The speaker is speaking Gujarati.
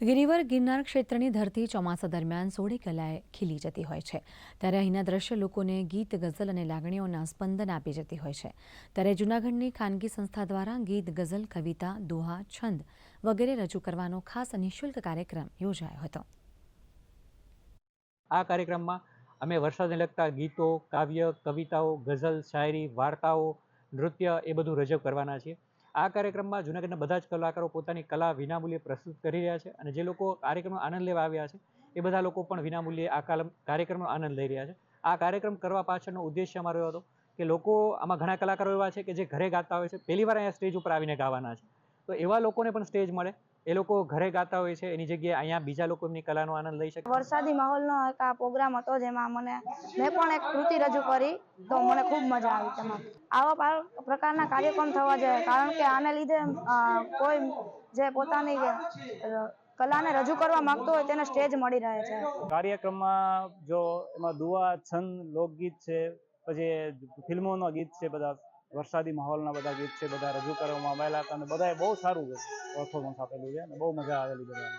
ગિરિવર ગિરનાર ક્ષેત્રની ધરતી ચોમાસા દરમિયાન સોળે કલાએ ખીલી જતી હોય છે. ત્યારે અહીંના દ્રશ્ય લોકોને ગીત, ગઝલ અને લાગણીઓના સ્પંદન આપી જતી હોય છે. ત્યારે જૂનાગઢની ખાનગી સંસ્થા દ્વારા ગીત, ગઝલ, કવિતા, દોહા, છંદ વગેરે રજૂ કરવાનો ખાસ નિઃશુલ્ક કાર્યક્રમ યોજાયો હતો. આ કાર્યક્રમમાં અમે વરસાદને લગતા ગીતો, કાવ્ય, કવિતાઓ, ગઝલ, શાયરી, વાર્તાઓ, નૃત્ય એ બધું રજૂ કરવાના છીએ. આ કાર્યક્રમમાં જૂનાગઢના બધા જ કલાકારો પોતાની કલા, વિનામૂલ્યે પ્રસ્તુત કરી રહ્યા છે અને જે લોકો કાર્યક્રમનો આનંદ લેવા આવ્યા છે, એ બધા લોકો પણ વિનામૂલ્યે આ કાર્યક્રમનો આનંદ લઈ રહ્યા છે. આ કાર્યક્રમ કરવા પાછળનો ઉદ્દેશ્ય અમારો હતો કે લોકો, આમાં ઘણા કલાકારો એવા છે કે જે ઘરે ગાતા હોય છે, પહેલી વાર અહીંયા સ્ટેજ ઉપર આવીને ગાવાના છે. તો એવા લોકોને પણ સ્ટેજ મળે એ લોકો ઘરે ગાતા હોય છે એની જગ્યાએ અહીંયા બીજા લોકો એમની કલાનો આનંદ લઈ શકે. વરસાદી માહોલનો એક આ પ્રોગ્રામ હતો જેમાં મને મેં પણ એક કૃતિ રજૂ કરી તો મને ખૂબ મજા આવી તેમાં. આવા પ્રકારના કાર્યક્રમ થવા જોઈએ કારણ કે આને લીધે કોઈ જે પોતાની કલાને રજૂ કરવા માંગતો હોય તેને સ્ટેજ મળી રહે છે. કાર્યક્રમમાં જો એમાં દુવા છંદ લોકગીત છે પછી ફિલ્મોનો ગીત છે બધા વરસાદી માહોલના બધા ગીત છે, બધા રજૂ કરવામાં આવેલા હતા અને બધાએ બહુ સારું પરફોર્મન્સ આપેલું છે અને બહુ મજા આવેલી બધાને.